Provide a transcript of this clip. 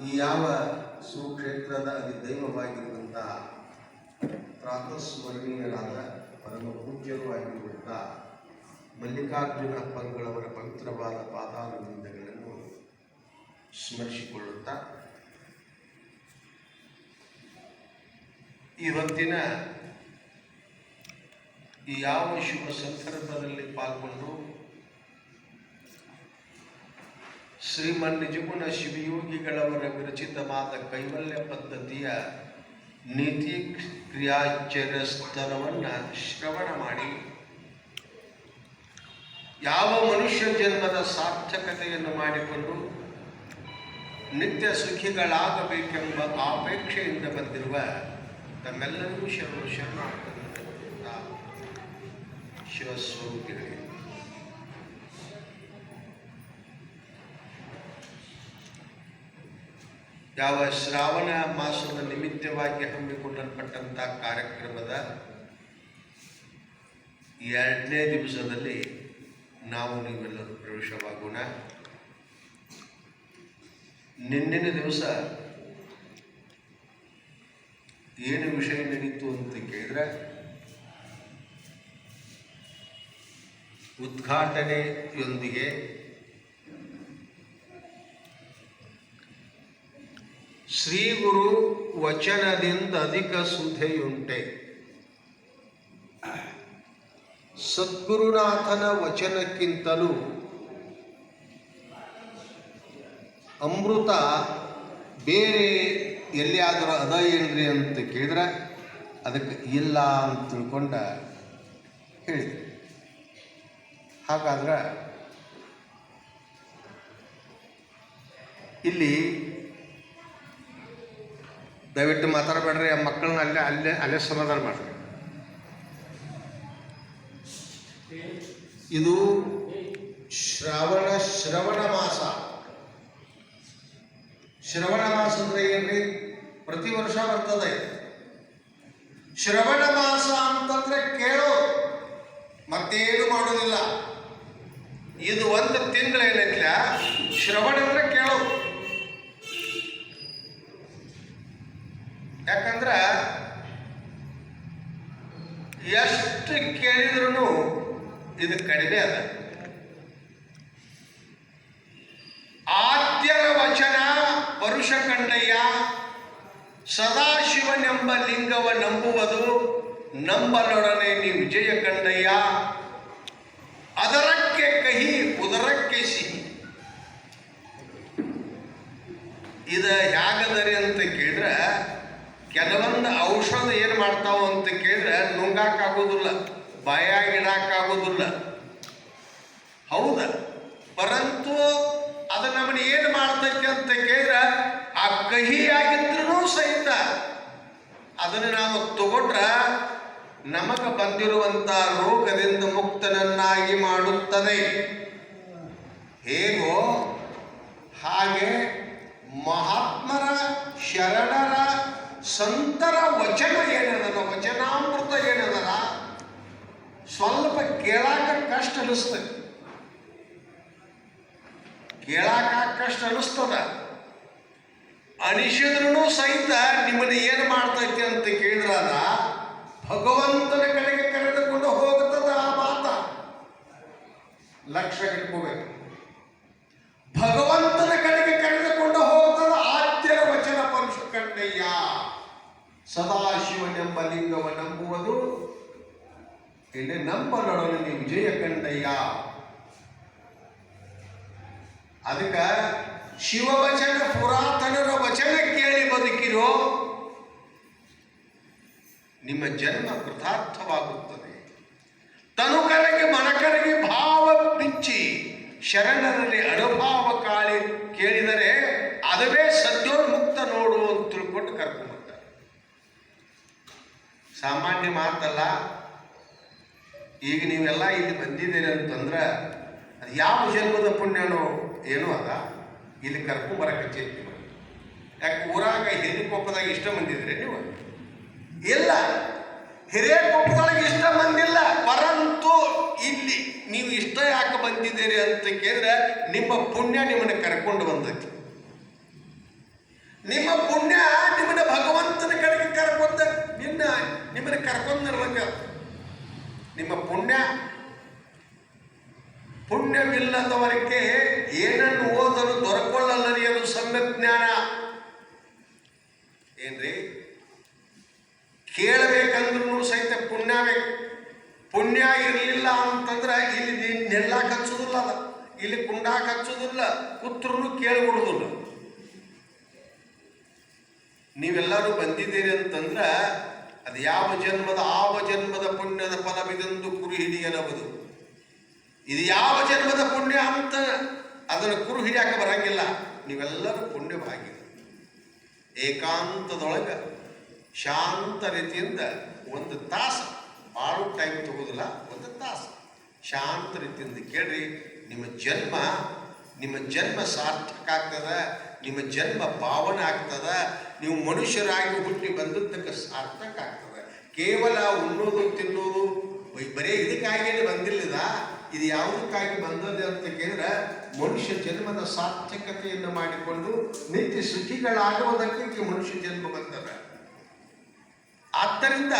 ಈ ಯಾವ ಸುಕ್ಷೇತ್ರದ ಅಧಿದೈವವಾಗಿರುವಂತಹ ಪ್ರಾತಸ್ಮರಣೀಯರಾದ ಪರಮ ಪೂಜ್ಯರು ಆಗಿರುವಂತಹ ಮಲ್ಲಿಕಾರ್ಜುನ ಪಂಗಳವರ ಪವಿತ್ರವಾದ ಪಾದಾರವಿಂದಗಳನ್ನು ಸ್ಮರಿಸಿಕೊಳ್ಳುತ್ತಾ ಇವತ್ತಿನ ಈ ಯಾವ ಶುಭ ಸಂದರ್ಭದಲ್ಲಿ ಪಾಲ್ಗೊಂಡು ಶ್ರೀಮನ್ ನಿಜಗುಣ ಶಿವಯೋಗಿಗಳವರ ವಿರಚಿತವಾದ ಕೈವಲ್ಯ ಪದ್ಧತಿಯ ನೀತಿ ಕ್ರಿಯಾಚರ ಸ್ತರವನ್ನು ಶ್ರವಣ ಮಾಡಿ. ಯಾವ ಮನುಷ್ಯ ಜನ್ಮದ ಸಾರ್ಥಕತೆಯನ್ನು ಮಾಡಿಕೊಂಡು ನಿತ್ಯ ಸುಖಿಗಳಾಗಬೇಕೆಂಬ ಆಪೇಕ್ಷೆಯಿಂದ ಬಂದಿರುವ ತಮ್ಮೆಲ್ಲರಿಗೂ ಶರಣು ಶರಣ ಶಿವಸ್ವರೂಪಿಗಳಿಗೆ ಯಾವ ಶ್ರಾವಣ ಮಾಸದ ನಿಮಿತ್ತವಾಗಿ ಹಮ್ಮಿಕೊಳ್ಳಲ್ಪಟ್ಟಂಥ ಕಾರ್ಯಕ್ರಮದ ಎರಡನೇ ದಿವಸದಲ್ಲಿ ನಾವು ನೀವೆಲ್ಲರೂ ಪ್ರವೇಶವಾಗೋಣ. ನಿನ್ನಿನ ದಿವಸ ಏನು ವಿಷಯ ನಡೀತು ಅಂತ ಕೇಳಿದ್ರೆ, ಉದ್ಘಾಟನೆಯೊಂದಿಗೆ ಶ್ರೀ ಗುರು ವಚನದಿಂದ ಅಧಿಕ ಸುಧೆಯುಂಟೆ ಸದ್ಗುರುನಾಥನ ವಚನಕ್ಕಿಂತಲೂ ಅಮೃತ ಬೇರೆ ಎಲ್ಲಿಯಾದರೂ ಅದ ಏನ್ರಿ ಅಂತ ಕೇಳಿದ್ರೆ ಅದಕ್ಕೆ ಇಲ್ಲ ಅಂತ ತಿಳ್ಕೊಂಡ ಹೇಳಿದೆ. ಹಾಗಾದ್ರೆ ಇಲ್ಲಿ ದಯವಿಟ್ಟು ಮಾತಾಡಬೇಡ್ರಿ, ಆ ಮಕ್ಕಳನ್ನ ಅಲ್ಲೇ ಅಲ್ಲೇ ಅಲ್ಲೇ ಸಮಾಧಾನ ಮಾಡ್ರಿ. ಇದು ಶ್ರಾವಣ, ಶ್ರವಣ ಮಾಸ. ಶ್ರವಣ ಮಾಸ ಅಂದ್ರೆ ಏನ್ರಿ? ಪ್ರತಿ ವರ್ಷ ಬರ್ತದೆ. ಶ್ರವಣ ಮಾಸ ಅಂತಂದ್ರೆ ಕೇಳೋ, ಮತ್ತೇನು ಮಾಡೋದಿಲ್ಲ. ಇದು ಒಂದು ತಿಂಗಳು ಏನೈತ್ಲ ಶ್ರವಣ ಅಂದ್ರೆ ಯಾಕಂದ್ರ ಎಷ್ಟು ಕೇಳಿದ್ರು ಇದು ಕಡಿಮೆ ಅದ. ಆದ್ಯರ ವಚನ ಪರುಷ ಕಂಡಯ್ಯ ಸದಾಶಿವನೆಂಬ ಲಿಂಗವ ನಂಬುವುದು ನಂಬಲೊಡನೆ ನೀ ವಿಜಯ ಕಂಡಯ್ಯ ಅದರಕ್ಕೆ ಕಹಿ, ಉದರಕ್ಕೆ ಸಿಹಿ. ಇದ ಹ್ಯಾಗದರಿ ಅಂತ ಕೇಳಿದ್ರೆ ಕೆಲವೊಂದು ಔಷಧ ಏನು ಮಾಡ್ತಾವ ಅಂತ ಕೇಳಿದ್ರೆ ನುಂಗಾಕಾಗೋದಿಲ್ಲ ಆಗೋದಿಲ್ಲ ಹೌದ? ಪರಂತು ಅದು ನಮ್ಮನ್ನ ಏನು ಮಾಡ್ತೈತಿ ಅಂತ ಕೇಳಿದ್ರೆ ಆ ಕಹಿ ಆಗಿದ್ರೂ ಸಹಿತ ಅದನ್ನು ನಾವು ತಗೊಂಡ್ರ ನಮಗೆ ಬಂದಿರುವಂತ ರೋಗದಿಂದ ಮುಕ್ತನನ್ನಾಗಿ ಮಾಡುತ್ತದೆ. ಹೇಗೋ? ಹಾಗೆ ಮಹಾತ್ಮರ ಶರಣರ ಸಂತರ ವಚನ ಏನದಲ್ಲ? ವಚನಾಮೃತ ಏನದಲ್ಲ? ಸ್ವಲ್ಪ ಕೇಳಾಕ ಕಷ್ಟ ಅನಿಸ್ತದೆ ಕೇಳಾಕ ಕಷ್ಟ ಅನಿಸ್ತದ. ಅನಿಸಿದ್ರೂ ಸಹಿತ ನಿಮ್ಮನ್ನ ಏನು ಮಾಡ್ತೈತಿ ಅಂತ ಕೇಳಿದ್ರಾದ ಭಗವಂತನ ಕಡೆಗೆ ಕರೆದುಕೊಂಡು ಹೋಗುತ್ತದೆ ಆ ಮಾತ. ಲಕ್ಷ ಇಟ್ಕೋಬೇಕು ಭಗವಂತನ ಕಡೆಗೆ ಕರೆದುಕೊಂಡು ಹೋಗುತ್ತದೆ ಆದ್ಯರ ವಚನ ಪರುಷ ಕಂಡಯ್ಯ ಸದಾಶಿವನೆಂಬ ಲಿಂಗವ ನಂಬುವುದು ಇಲ್ಲಿ ನಂಬಲೊಡನೆ ವಿಜಯ ಕಂಡಯ್ಯ. ಅದಕ್ಕೆ ಶಿವವಚನ ಪುರಾತನರ ವಚನ ಕೇಳಿ ಬದುಕಿರೋ ನಿಮ್ಮ ಜನ್ಮ ಕೃತಾರ್ಥವಾಗುತ್ತದೆ. ತನುಕರಿಗೆ ಮನಕರಿಗೆ ಭಾವ ಬಿಚ್ಚಿ ಶರಣರಲ್ಲಿ ಅನುಭಾವ ಕಾಳಿ ಕೇಳಿದರೆ ಅದುವೇ ಸದ್ಯೋನ್ಮುಕ್ತ ನೋಡು ಅಂತ ತಿಳ್ಕೊಂಡು ಕರ್ಕೊಂಡ್ಬರ್ತಾರೆ ಸಾಮಾನ್ಯ ಮಾತಲ್ಲ. ಈಗ ನೀವೆಲ್ಲ ಇಲ್ಲಿ ಬಂದಿದ್ದೀರಿ ಅಂತಂದ್ರೆ ಅದು ಯಾವ ಜನ್ಮದ ಪುಣ್ಯನೋ ಏನೋ ಅದ. ಇಲ್ಲಿ ಕರ್ಕೊಂಬರಕ್ಕೆ ಚೇತಿ ಯಾಕೆ ಊರಾಗ ಹಿರಿಕೊಪ್ಪದಾಗ ಇಷ್ಟ ಮಂದಿದ್ರೆ ನೀವು? ಇಲ್ಲ. ಹಿರೇಕೊಪ್ಪದೊಳಗೆ ಇಷ್ಟ ಬಂದಿಲ್ಲ ಪರಂತು ಇಲ್ಲಿ ನೀವು ಇಷ್ಟ ಯಾಕೆ ಬಂದಿದ್ದೀರಿ ಅಂತ ಕೇಳಿದ್ರೆ ನಿಮ್ಮ ಪುಣ್ಯ ನಿಮ್ಮನ್ನ ಕರ್ಕೊಂಡು ಬಂದೈತಿ ನಿಮ್ಮ ಪುಣ್ಯ ನಿಮ್ಮನ್ನ ಭಗವಂತನ ಕಡೆಗೆ ಕರ್ಕೊಂಡ ನಿನ್ನ ನಿಮ್ಮನ್ನ ನಿರ್ಲಂಗ ನಿಮ್ಮ ಪುಣ್ಯ. ಪುಣ್ಯವಿಲ್ಲದವರಿಗೆ ಏನನ್ನು ಓದಲು ದೊರಕೊಳ್ಳಲ್ಲರಿಯದು ಸಮ್ಯಕ್ ಜ್ಞಾನ. ಏನ್ರಿ? ಕೇಳಬೇಕಂದ್ರೂ ಸಹಿತ ಪುಣ್ಯ ಬೇಕು. ಪುಣ್ಯ ಇರಲಿಲ್ಲ ಅಂತಂದ್ರೆ ಇಲ್ಲಿ ನೆಲ್ಲ ಹಚ್ಚುದಿಲ್ಲ ಅದ. ಇಲ್ಲಿ ಕುಂಡಾಕ್ ಹಚ್ಚುದಿಲ್ಲ ಕುತ್ರನು ಕೇಳಿಬಿಡುದಿಲ್ಲ. ನೀವೆಲ್ಲರೂ ಬಂದಿದ್ದೀರಿ ಅಂತಂದ್ರ ಅದು ಯಾವ ಜನ್ಮದ ಆವ ಜನ್ಮದ ಪುಣ್ಯದ ಫಲವಿದೆಂದು ಕುರು ಹಿಡಿಯಲಬಹುದು ಇದು ಯಾವ ಜನ್ಮದ ಪುಣ್ಯ ಅಂತ ಅದನ್ನು ಕುರು ಹಿಡಿಯಾಕ ಬರಂಗಿಲ್ಲ. ನೀವೆಲ್ಲರೂ ಪುಣ್ಯವಾಗಿ ಏಕಾಂತದೊಳಗ ಶಾಂತ ರೀತಿಯಿಂದ ಒಂದು ತಾಸು ಭಾಳ ಟೈಮ್ ತಗೋದಿಲ್ಲ, ಒಂದು ತಾಸು. ಶಾಂತ ರೀತಿಯಿಂದ ಕೇಳ್ರಿ, ನಿಮ್ಮ ಜನ್ಮ ನಿಮ್ಮ ಜನ್ಮ ಸಾರ್ಥಕ ಆಗ್ತದ, ನಿಮ್ಮ ಜನ್ಮ ಪಾವನ ಆಗ್ತದ, ನೀವು ಮನುಷ್ಯರಾಗಿ ಹುಟ್ಟಿ ಬಂದದ್ದಕ್ಕೆ ಸಾರ್ಥಕ ಆಗ್ತದ. ಕೇವಲ ಉಣ್ಣೋದು, ತಿನ್ನೋದು ಬರೀ ಇದಕ್ಕಾಗಿಯೇ ಬಂದಿಲ್ಲದ ಇದು ಯಾವುದಕ್ಕಾಗಿ ಬಂದದೆ ಅಂತ ಕೇಳಿದ್ರೆ, ಮನುಷ್ಯ ಜನ್ಮದ ಸಾರ್ಥಕತೆಯನ್ನು ಮಾಡಿಕೊಂಡು ನಿತ್ಯ ಸುಖಿಗಳಾಗುವುದಕ್ಕೆ ಮನುಷ್ಯ ಜನ್ಮ ಬಂದದ. ಆದ್ದರಿಂದ